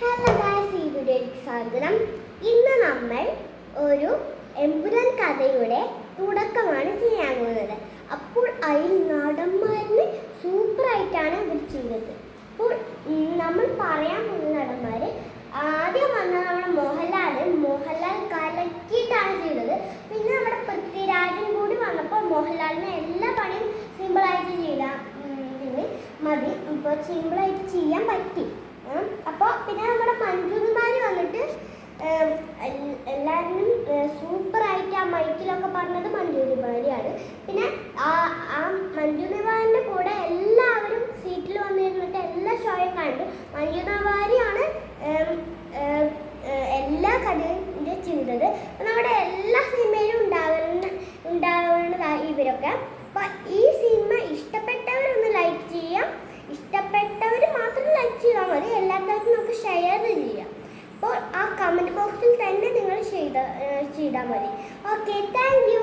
Hello guys ഈ വീഡിയോയിലേക്ക് സ്വാഗതം ഇന്ന് നമ്മൾ ഒരു എമ്പുരാൻ കഥയുടെ തുടക്കമാണ് ചെയ്യാൻ പോകുന്നത്. അപ്പോൾ അതിൽ നടന്മാരിന് സൂപ്പറായിട്ടാണ് ഇവർ ചെയ്തത്. അപ്പോൾ നമ്മൾ പറയാൻ പോകുന്ന നടന്മാർ ആദ്യം വന്ന നമ്മുടെ മോഹൻലാൽ മോഹൻലാൽ കലക്കിയിട്ടാണ് ചെയ്തത്. പിന്നെ നമ്മുടെ പൃഥ്വിരാജൻ കൂടി വന്നപ്പോൾ മോഹൻലാലിന് എല്ലാ പണിയും സിമ്പിളായിട്ട് ചെയ്താൽ മതി. ഇപ്പോൾ സിമ്പിളായിട്ട് ചെയ്യാൻ പറ്റി. ഉം, എല്ലാ കഥയും ചെയ്തത്. നമ്മുടെ എല്ലാ സിനിമയിലും ഉണ്ടാകുന്ന ഉണ്ടാവുന്നതാണ് ഇവരൊക്കെ. അപ്പൊ ഈ സിനിമ ഇഷ്ടപ്പെട്ടവരൊന്ന് ലൈക്ക് ചെയ്യാം ഇഷ്ടപ്പെട്ടവർ മാത്രം ലൈക്ക് ചെയ്താൽ മതി. എല്ലാത്തവർക്കും നമുക്ക് ഷെയർ ചെയ്യാം. അപ്പോൾ ആ കമന്റ് ബോക്സിൽ തന്നെ നിങ്ങൾ ചെയ്ത ചെയ്താൽ മതി. Okay thank you